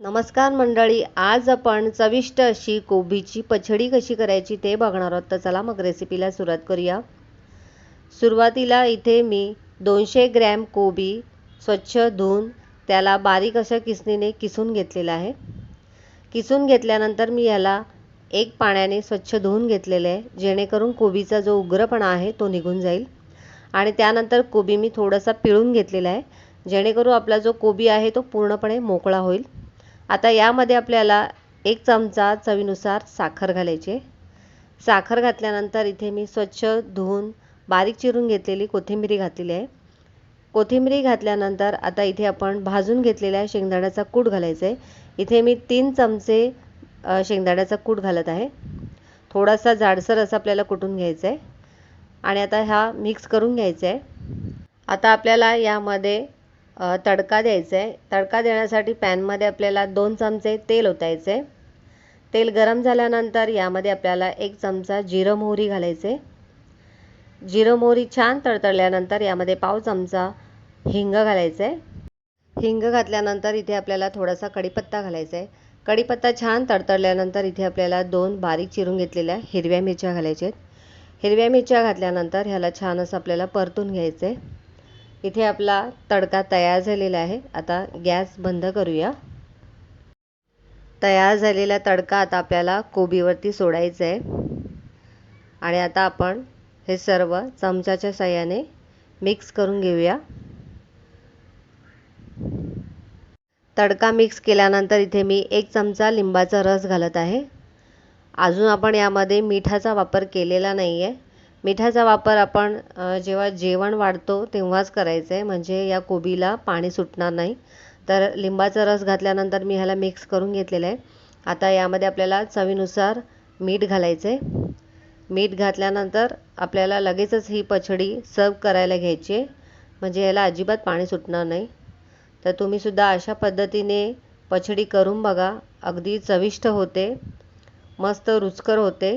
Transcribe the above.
नमस्कार मंडळी आज आपण चविष्ट अशी कोबीची पछडी कशी करायची ते बघणार आहोत. तर चला मग रेसिपीला सुरुवात करूया. सुरुवातीला इथे मी दोनशे ग्रॅम कोबी स्वच्छ धुवून त्याला बारीक अशा किसणीने किसून घेतलेला आहे. किसून घेतल्यानंतर मी याला एक पाण्याने स्वच्छ धुवून घेतलेलं आहे जेणेकरून कोबीचा जो उग्रपणा आहे तो निघून जाईल. आणि त्यानंतर कोबी मी थोडासा पिळून घेतलेला आहे जेणेकरून आपला जो कोबी आहे तो पूर्णपणे मोकळा होईल. आता यामध्ये आपल्याला एक चमचा चवीनुसार साखर घालायची साखर घातल्यानंतर इथे मी स्वच्छ धुवून बारीक चिरून घेतलेली कोथिंबिरी घातलेली आहे. कोथिंबिरी घातल्यानंतर आता इथे आपण भाजून घेतलेल्या शेंगदाण्याचा कूट घालायचा आहे. इथे मी तीन चमचे शेंगदाण्याचा कूट घालत आहे. थोडासा जाडसर असं आपल्याला कुटून घ्यायचं आहे. आणि आता हा मिक्स करून घ्यायचा आहे. आता आपल्याला यामध्ये तडका द्यायचा आहे तडका देण्यासाठी पॅनमध्ये आपल्याला दोन चमचे तेल ओतायचे आहे तेल गरम झाल्यानंतर यामध्ये आपल्याला एक चमचा जिरं मोहरी घालायचे जिरं मोहरी छान तडतडल्यानंतर यामध्ये पाव चमचा हिंग घालायचं आहे हिंग घातल्यानंतर इथे आपल्याला थोडासा कढीपत्ता घालायचा आहे कढीपत्ता छान तडतडल्यानंतर इथे आपल्याला दोन बारीक चिरून घेतलेल्या हिरव्या मिरच्या घालायच्या आहेत. हिरव्या मिरच्या घातल्यानंतर ह्याला छान असं आपल्याला परतून घ्यायचं आहे इथे आपला तडका तयार झालेला आहे. आता गॅस बंद करूया. तयार झालेला तडका आता आपल्याला कोबीवरती सोडायचा आहे. आणि आता आपण हे सर्व चमच्याच्या साह्याने मिक्स करून घेऊया. तडका मिक्स केल्यानंतर इथे मी एक चमचा लिंबाचा रस घालत आहे. अजून आपण यामध्ये मिठाचा वापर केलेला नाही आहे मिठाचा वापर आपण जेव्हा जेवण वाढतो तेव्हाच करायचं आहे. म्हणजे या कोबीला पाणी सुटणार नाही. तर लिंबाचा रस घातल्यानंतर मी ह्याला मिक्स करून घेतलेलं आहे. आता यामध्ये आपल्याला चवीनुसार मीठ घालायचं आहे मीठ घातल्यानंतर आपल्याला लगेचच ही पछडी सर्व करायला घ्यायची आहे. म्हणजे याला अजिबात पाणी सुटणार नाही. तर तुम्हीसुद्धा अशा पद्धतीने पछडी करून बघा. अगदी चविष्ट होते. मस्त रुचकर होते.